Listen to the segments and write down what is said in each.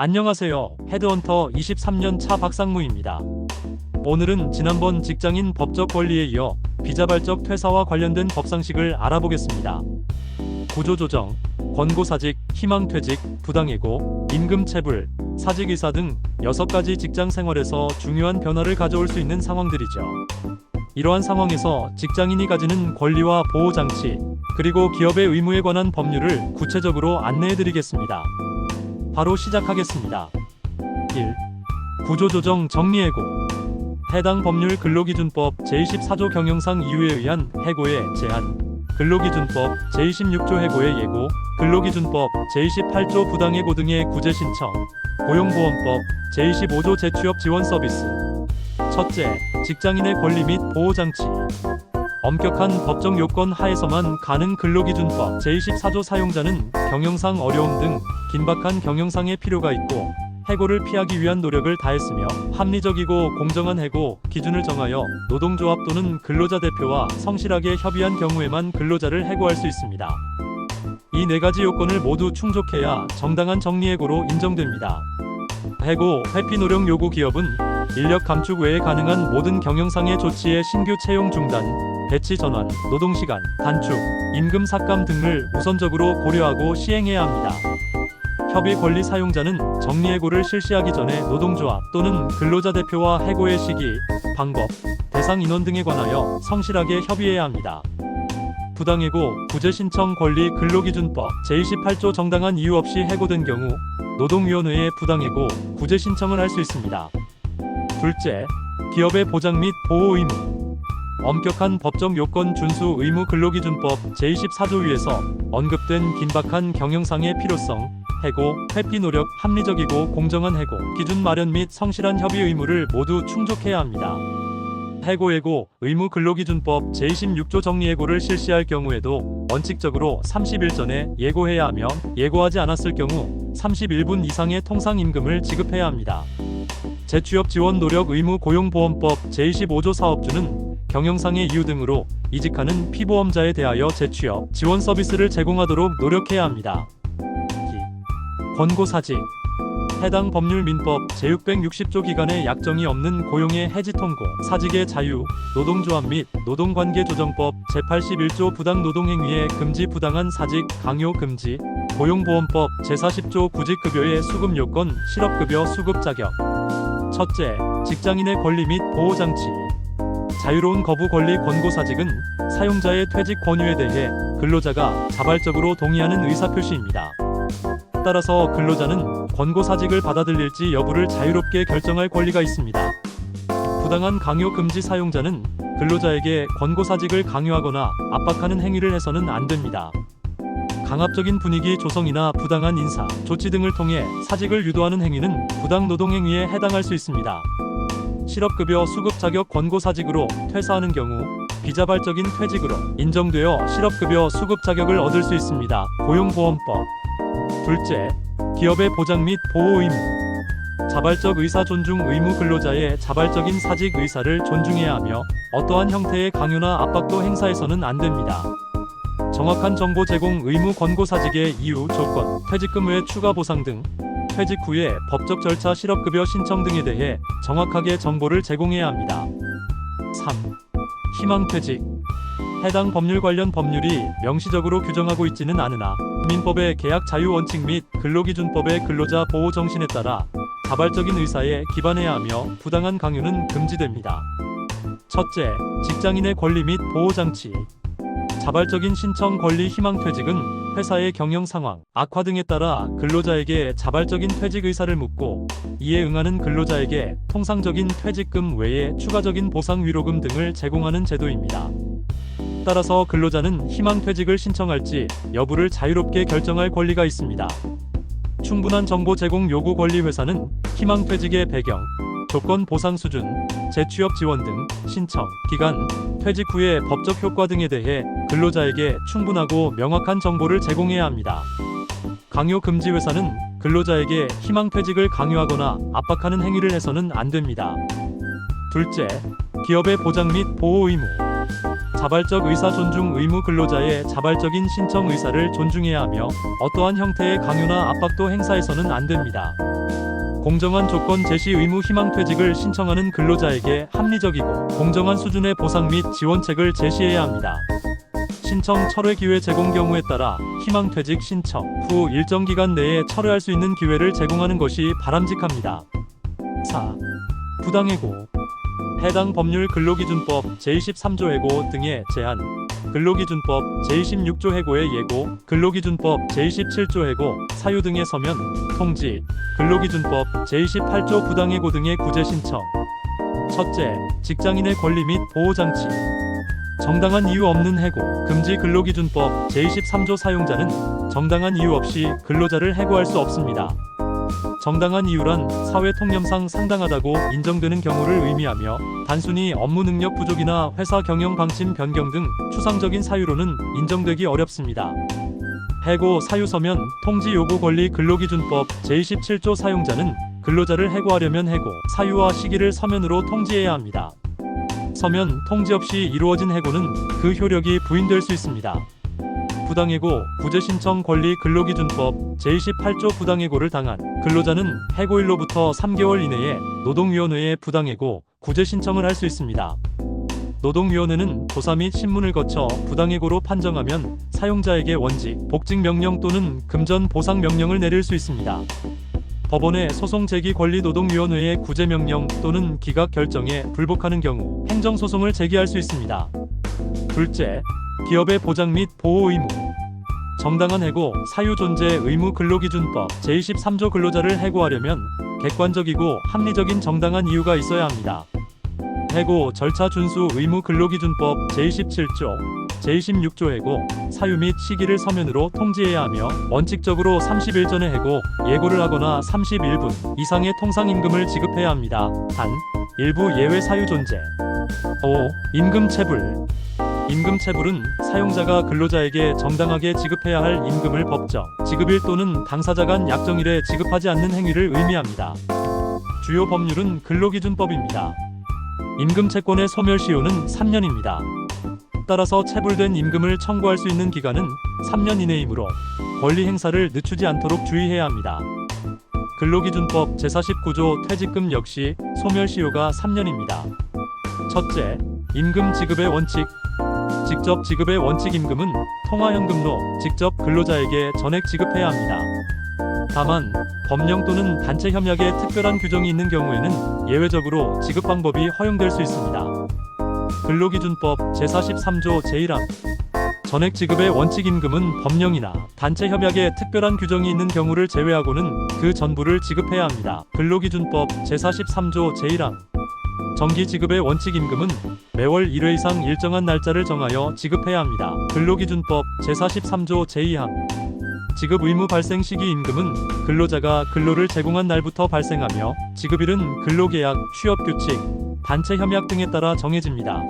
안녕하세요. 헤드헌터 23년 차 박상무입니다. 오늘은 지난번 직장인 법적 권리에 이어 비자발적 퇴사와 관련된 법상식을 알아보겠습니다. 구조조정, 권고사직, 희망퇴직, 부당해고, 임금체불, 사직의사 등 6가지 직장 생활에서 중요한 변화를 가져올 수 있는 상황들이죠. 이러한 상황에서 직장인이 가지는 권리와 보호장치, 그리고 기업의 의무에 관한 법률을 구체적으로 안내해 드리겠습니다. 바로 시작하겠습니다. 1. 구조조정 정리해고. 해당 법률 근로기준법 제24조 경영상 이유에 의한 해고의 제한. 근로기준법 제26조 해고의 예고. 근로기준법 제28조 부당해고 등의 구제 신청. 고용보험법 제25조 재취업 지원 서비스. 첫째, 직장인의 권리 및 보호장치 엄격한 법정 요건 하에서만 가능 근로기준법 제24조 사용자는 경영상 어려움 등 긴박한 경영상의 필요가 있고 해고를 피하기 위한 노력을 다했으며 합리적이고 공정한 해고 기준을 정하여 노동조합 또는 근로자 대표와 성실하게 협의한 경우에만 근로자를 해고할 수 있습니다. 이 네 가지 요건을 모두 충족해야 정당한 정리해고로 인정됩니다. 해고, 회피 노력 요구 기업은 인력 감축 외에 가능한 모든 경영상의 조치의 신규 채용 중단, 배치 전환, 노동시간, 단축, 임금 삭감 등을 우선적으로 고려하고 시행해야 합니다. 협의 권리 사용자는 정리해고를 실시하기 전에 노동조합 또는 근로자 대표와 해고의 시기, 방법, 대상 인원 등에 관하여 성실하게 협의해야 합니다. 부당해고, 구제 신청 권리 근로기준법 제28조 정당한 이유 없이 해고된 경우 노동위원회에 부당해고, 구제 신청을 할 수 있습니다. 둘째, 기업의 보장 및 보호 의무. 엄격한 법적 요건 준수 의무 근로기준법 제24조 위에서 언급된 긴박한 경영상의 필요성, 해고, 회피 노력, 합리적이고 공정한 해고, 기준 마련 및 성실한 협의 의무를 모두 충족해야 합니다. 해고예고, 의무 근로기준법 제26조 정리해고를 실시할 경우에도 원칙적으로 30일 전에 예고해야 하며 예고하지 않았을 경우 31분 이상의 통상임금을 지급해야 합니다. 재취업 지원 노력 의무 고용보험법 제25조 사업주는 경영상의 이유 등으로 이직하는 피보험자에 대하여 재취업 지원 서비스를 제공하도록 노력해야 합니다. 권고사직 해당 법률 민법 제660조 기간에 약정이 없는 고용의 해지 통고, 사직의 자유, 노동조합 및 노동관계조정법 제81조 부당노동행위의 금지 부당한 사직, 강요 금지, 고용보험법 제40조 구직급여의 수급 요건, 실업급여 수급 자격. 첫째, 직장인의 권리 및 보호장치. 자유로운 거부 권리 권고사직은 사용자의 퇴직 권유에 대해 근로자가 자발적으로 동의하는 의사표시입니다. 따라서 근로자는 권고사직을 받아들일지 여부를 자유롭게 결정할 권리가 있습니다. 부당한 강요 금지 사용자는 근로자에게 권고사직을 강요하거나 압박하는 행위를 해서는 안 됩니다. 강압적인 분위기 조성이나 부당한 인사, 조치 등을 통해 사직을 유도하는 행위는 부당 노동 행위에 해당할 수 있습니다. 실업급여 수급 자격 권고 사직으로 퇴사하는 경우 비자발적인 퇴직으로 인정되어 실업급여 수급 자격을 얻을 수 있습니다. 고용보험법 둘째, 기업의 보장 및 보호 의무. 자발적 의사 존중 의무 근로자의 자발적인 사직 의사를 존중해야 하며 어떠한 형태의 강요나 압박도 행사해서는 안 됩니다. 정확한 정보 제공 의무 권고 사직의 이유, 조건, 퇴직금 외 추가 보상 등 퇴직 후에 법적 절차 실업급여 신청 등에 대해 정확하게 정보를 제공해야 합니다. 3. 희망퇴직 해당 법률 관련 법률이 명시적으로 규정하고 있지는 않으나 민법의 계약 자유 원칙 및 근로기준법의 근로자 보호 정신에 따라 자발적인 의사에 기반해야 하며 부당한 강요는 금지됩니다. 첫째, 직장인의 권리 및 보호 장치. 자발적인 신청 권리 희망 퇴직은 회사의 경영 상황, 악화 등에 따라 근로자에게 자발적인 퇴직 의사를 묻고 이에 응하는 근로자에게 통상적인 퇴직금 외에 추가적인 보상 위로금 등을 제공하는 제도입니다. 따라서 근로자는 희망퇴직을 신청할지 여부를 자유롭게 결정할 권리가 있습니다. 충분한 정보 제공 요구 권리 회사는 희망퇴직의 배경, 조건 보상 수준, 재취업 지원 등 신청, 기간, 퇴직 후의 법적 효과 등에 대해 근로자에게 충분하고 명확한 정보를 제공해야 합니다. 강요 금지 회사는 근로자에게 희망퇴직을 강요하거나 압박하는 행위를 해서는 안 됩니다. 둘째, 기업의 보장 및 보호 의무. 자발적 의사 존중 의무 근로자의 자발적인 신청 의사를 존중해야 하며 어떠한 형태의 강요나 압박도 행사해서는 안 됩니다. 공정한 조건 제시 의무 희망 퇴직을 신청하는 근로자에게 합리적이고 공정한 수준의 보상 및 지원책을 제시해야 합니다. 신청 철회 기회 제공 경우에 따라 희망 퇴직 신청 후 일정 기간 내에 철회할 수 있는 기회를 제공하는 것이 바람직합니다. 4. 부당해고 해당 법률 근로기준법 제23조 해고 등의 제한 근로기준법 제26조 해고의 예고 근로기준법 제27조 해고 사유 등의 서면 통지 근로기준법 제28조 부당해고 등의 구제 신청 첫째, 직장인의 권리 및 보호장치 정당한 이유 없는 해고 금지 근로기준법 제23조 사용자는 정당한 이유 없이 근로자를 해고할 수 없습니다. 정당한 이유란 사회 통념상 상당하다고 인정되는 경우를 의미하며 단순히 업무 능력 부족이나 회사 경영 방침 변경 등 추상적인 사유로는 인정되기 어렵습니다. 해고 사유 서면 통지 요구 권리 근로기준법 제27조 사용자는 근로자를 해고하려면 해고 사유와 시기를 서면으로 통지해야 합니다. 서면 통지 없이 이루어진 해고는 그 효력이 부인될 수 있습니다. 부당해고 구제 신청 권리 근로기준법 제28조 부당해고를 당한 근로자는 해고일로부터 3개월 이내에 노동위원회에 부당해고 구제 신청을 할 수 있습니다. 노동위원회는 조사 및 신문을 거쳐 부당해고로 판정하면 사용자에게 원직, 복직 명령 또는 금전 보상 명령을 내릴 수 있습니다. 법원의 소송 제기 권리 노동위원회의 구제 명령 또는 기각 결정에 불복하는 경우 행정 소송을 제기할 수 있습니다. 둘째, 기업의 보장 및 보호 의무. 정당한 해고, 사유 존재 의무 근로기준법 제23조 근로자를 해고하려면 객관적이고 합리적인 정당한 이유가 있어야 합니다. 해고 절차 준수 의무 근로기준법 제27조, 제26조 해고, 사유 및 시기를 서면으로 통지해야 하며 원칙적으로 30일 전에 해고, 예고를 하거나 31분 이상의 통상임금을 지급해야 합니다. 단, 일부 예외 사유 존재. 5. 임금 체불. 임금 체불은 사용자가 근로자에게 정당하게 지급해야 할 임금을 법정, 지급일 또는 당사자 간 약정일에 지급하지 않는 행위를 의미합니다. 주요 법률은 근로기준법입니다. 임금 채권의 소멸시효는 3년입니다. 따라서 체불된 임금을 청구할 수 있는 기간은 3년 이내이므로 권리 행사를 늦추지 않도록 주의해야 합니다. 근로기준법 제49조 퇴직금 역시 소멸시효가 3년입니다. 첫째, 임금 지급의 원칙. 직접 지급의 원칙 임금은 통화현금로 직접 근로자에게 전액 지급해야 합니다. 다만 법령 또는 단체 협약에 특별한 규정이 있는 경우에는 예외적으로 지급 방법이 허용될 수 있습니다. 근로기준법 제43조 제1항 전액 지급의 원칙 임금은 법령이나 단체 협약에 특별한 규정이 있는 경우를 제외하고는 그 전부를 지급해야 합니다. 근로기준법 제43조 제1항 정기 지급의 원칙 임금은 매월 1회 이상 일정한 날짜를 정하여 지급해야 합니다. 근로기준법 제43조 제2항 지급 의무 발생 시기 임금은 근로자가 근로를 제공한 날부터 발생하며 지급일은 근로계약, 취업규칙, 단체 협약 등에 따라 정해집니다.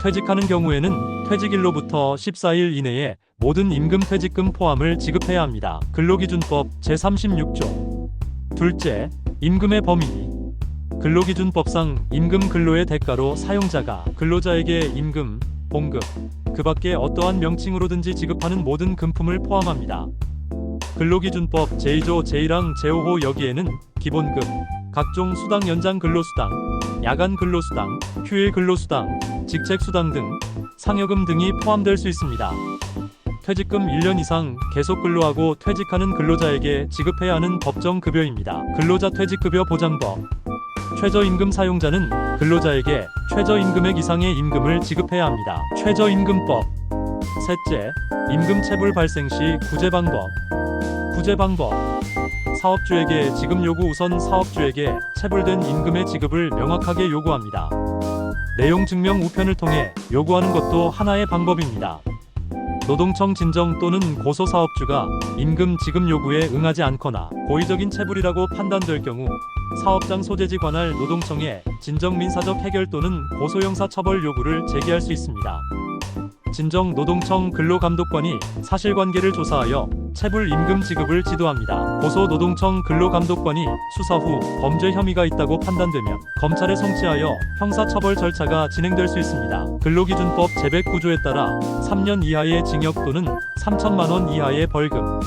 퇴직하는 경우에는 퇴직일로부터 14일 이내에 모든 임금 퇴직금 포함을 지급해야 합니다. 근로기준법 제36조 둘째, 임금의 범위 근로기준법상 임금 근로의 대가로 사용자가 근로자에게 임금, 봉급, 그 밖에 어떠한 명칭으로든지 지급하는 모든 금품을 포함합니다. 근로기준법 제2조 제1항 제5호 여기에는 기본급, 각종 수당 연장 근로수당, 야간 근로수당, 휴일 근로수당, 직책수당 등 상여금 등이 포함될 수 있습니다. 퇴직금 1년 이상 계속 근로하고 퇴직하는 근로자에게 지급해야 하는 법정 급여입니다. 근로자 퇴직급여 보장법 최저임금 사용자는 근로자에게 최저임금액 이상의 임금을 지급해야 합니다. 최저임금법 셋째, 임금 체불 발생 시 구제 방법 구제 방법 사업주에게 지급 요구 우선 사업주에게 체불된 임금의 지급을 명확하게 요구합니다. 내용 증명 우편을 통해 요구하는 것도 하나의 방법입니다. 노동청 진정 또는 고소 사업주가 임금 지급 요구에 응하지 않거나 고의적인 체불이라고 판단될 경우 사업장 소재지 관할 노동청에 진정 민사적 해결 또는 고소 형사 처벌 요구를 제기할 수 있습니다. 진정 노동청 근로감독관이 사실관계를 조사하여 체불 임금 지급을 지도합니다. 고소 노동청 근로감독관이 수사 후 범죄 혐의가 있다고 판단되면 검찰에 송치하여 형사처벌 절차가 진행될 수 있습니다. 근로기준법 제109조에 따라 3년 이하의 징역 또는 3천만 원 이하의 벌금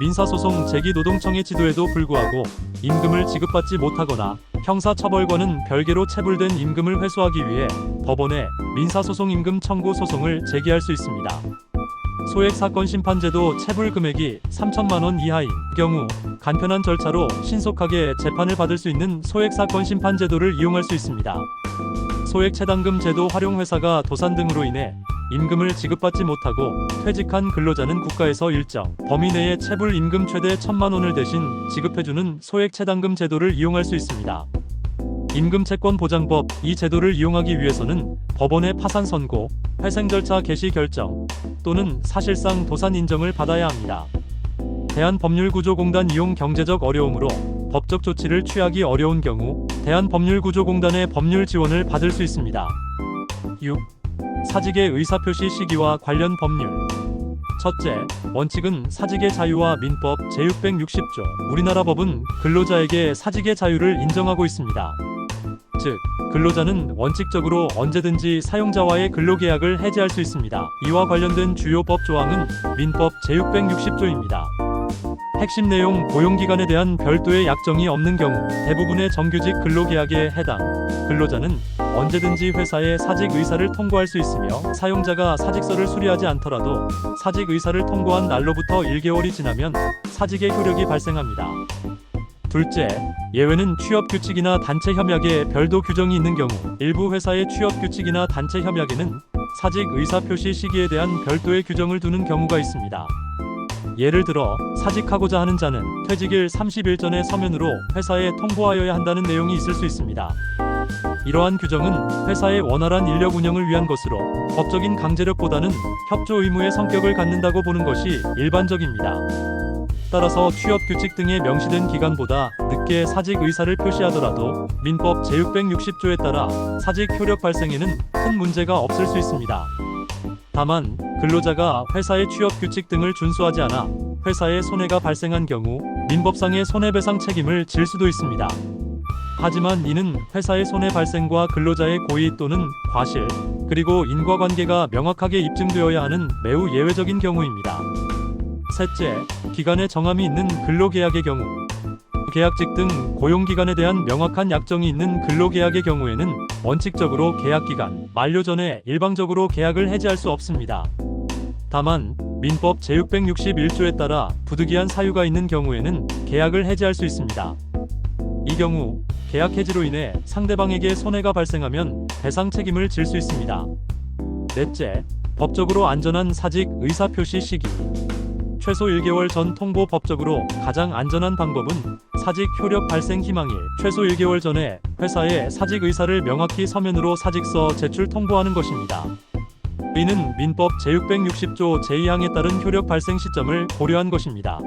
민사소송 제기 노동청의 지도에도 불구하고 임금을 지급받지 못하거나 형사처벌과는 별개로 체불된 임금을 회수하기 위해 법원에 민사소송 임금 청구 소송을 제기할 수 있습니다. 소액 사건 심판제도 체불 금액이 3천만 원 이하인 경우 간편한 절차로 신속하게 재판을 받을 수 있는 소액 사건 심판제도를 이용할 수 있습니다. 소액 체당금 제도 활용 회사가 도산 등으로 인해 임금을 지급받지 못하고 퇴직한 근로자는 국가에서 일정 범위 내에 체불 임금 최대 1천만 원을 대신 지급해주는 소액 체당금 제도를 이용할 수 있습니다. 임금채권 보장법 이 제도를 이용하기 위해서는 법원의 파산 선고, 회생 절차 개시 결정 또는 사실상 도산 인정을 받아야 합니다. 대한법률구조공단 이용 경제적 어려움으로 법적 조치를 취하기 어려운 경우 대한법률구조공단의 법률 지원을 받을 수 있습니다. 6. 사직의 의사표시 시기와 관련 법률 첫째, 원칙은 사직의 자유와 민법 제660조 우리나라 법은 근로자에게 사직의 자유를 인정하고 있습니다. 즉, 근로자는 원칙적으로 언제든지 사용자와의 근로계약을 해지할 수 있습니다. 이와 관련된 주요 법 조항은 민법 제660조입니다. 핵심 내용 고용기간에 대한 별도의 약정이 없는 경우 대부분의 정규직 근로계약에 해당 근로자는 언제든지 회사에 사직 의사를 통보할 수 있으며 사용자가 사직서를 수리하지 않더라도 사직 의사를 통보한 날로부터 1개월이 지나면 사직의 효력이 발생합니다. 둘째, 예외는 취업 규칙이나 단체 협약에 별도 규정이 있는 경우 일부 회사의 취업 규칙이나 단체 협약에는 사직 의사 표시 시기에 대한 별도의 규정을 두는 경우가 있습니다. 예를 들어 사직하고자 하는 자는 퇴직일 30일 전에 서면으로 회사에 통보하여야 한다는 내용이 있을 수 있습니다. 이러한 규정은 회사의 원활한 인력 운영을 위한 것으로 법적인 강제력보다는 협조 의무의 성격을 갖는다고 보는 것이 일반적입니다. 따라서 취업 규칙 등에 명시된 기간보다 늦게 사직 의사를 표시하더라도 민법 제660조에 따라 사직 효력 발생에는 큰 문제가 없을 수 있습니다. 다만 근로자가 회사의 취업 규칙 등을 준수하지 않아 회사에 손해가 발생한 경우 민법상의 손해배상 책임을 질 수도 있습니다. 하지만 이는 회사의 손해 발생과 근로자의 고의 또는 과실 그리고 인과관계가 명확하게 입증되어야 하는 매우 예외적인 경우입니다. 셋째, 기간의 정함이 있는 근로계약의 경우 계약직 등 고용기간에 대한 명확한 약정이 있는 근로계약의 경우에는 원칙적으로 계약기간 만료 전에 일방적으로 계약을 해지할 수 없습니다. 다만 민법 제661조에 따라 부득이한 사유가 있는 경우에는 계약을 해지할 수 있습니다. 이 경우 계약 해지로 인해 상대방에게 손해가 발생하면 배상 책임을 질 수 있습니다. 넷째, 법적으로 안전한 사직 의사 표시 시기. 최소 1개월 전 통보 법적으로 가장 안전한 방법은 사직 효력 발생 희망일 최소 1개월 전에 회사에 사직 의사를 명확히 서면으로 사직서 제출 통보하는 것입니다. 이는 민법 제660조 제2항에 따른 효력 발생 시점을 고려한 것입니다.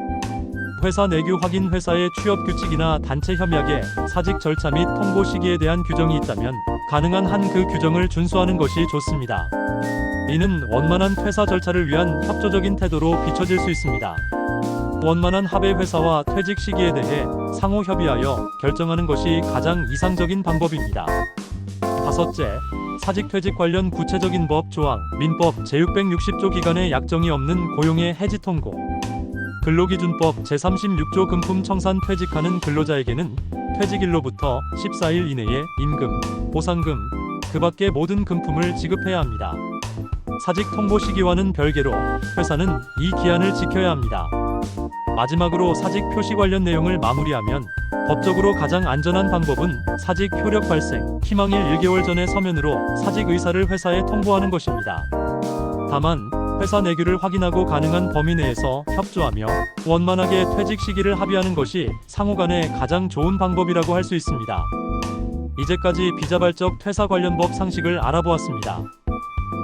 회사 내규 확인 회사의 취업 규칙이나 단체 협약에 사직 절차 및 통보 시기에 대한 규정이 있다면 가능한 한 그 규정을 준수하는 것이 좋습니다. 이는 원만한 퇴사 절차를 위한 협조적인 태도로 비춰질 수 있습니다. 원만한 합의 회사와 퇴직 시기에 대해 상호 협의하여 결정하는 것이 가장 이상적인 방법입니다. 다섯째, 사직 퇴직 관련 구체적인 법 조항, 민법 제660조 기간에 약정이 없는 고용의 해지 통고. 근로기준법 제36조 금품 청산 퇴직하는 근로자에게는 퇴직일로부터 14일 이내에 임금, 보상금, 그 밖의 모든 금품을 지급해야 합니다. 사직 통보 시기와는 별개로 회사는 이 기한을 지켜야 합니다. 마지막으로 사직 표시 관련 내용을 마무리하면 법적으로 가장 안전한 방법은 사직 효력 발생 희망일 1개월 전에 서면으로 사직 의사를 회사에 통보하는 것입니다. 다만 회사 내규를 확인하고 가능한 범위 내에서 협조하며 원만하게 퇴직 시기를 합의하는 것이 상호 간에 가장 좋은 방법이라고 할 수 있습니다. 이제까지 비자발적 퇴사 관련 법 상식을 알아보았습니다.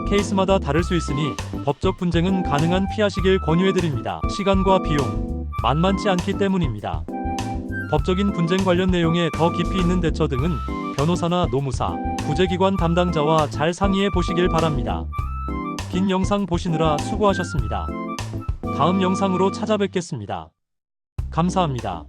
케이스마다 다를 수 있으니 법적 분쟁은 가능한 피하시길 권유해드립니다. 시간과 비용, 만만치 않기 때문입니다. 법적인 분쟁 관련 내용에 더 깊이 있는 대처 등은 변호사나 노무사, 구제기관 담당자와 잘 상의해 보시길 바랍니다. 긴 영상 보시느라 수고하셨습니다. 다음 영상으로 찾아뵙겠습니다. 감사합니다.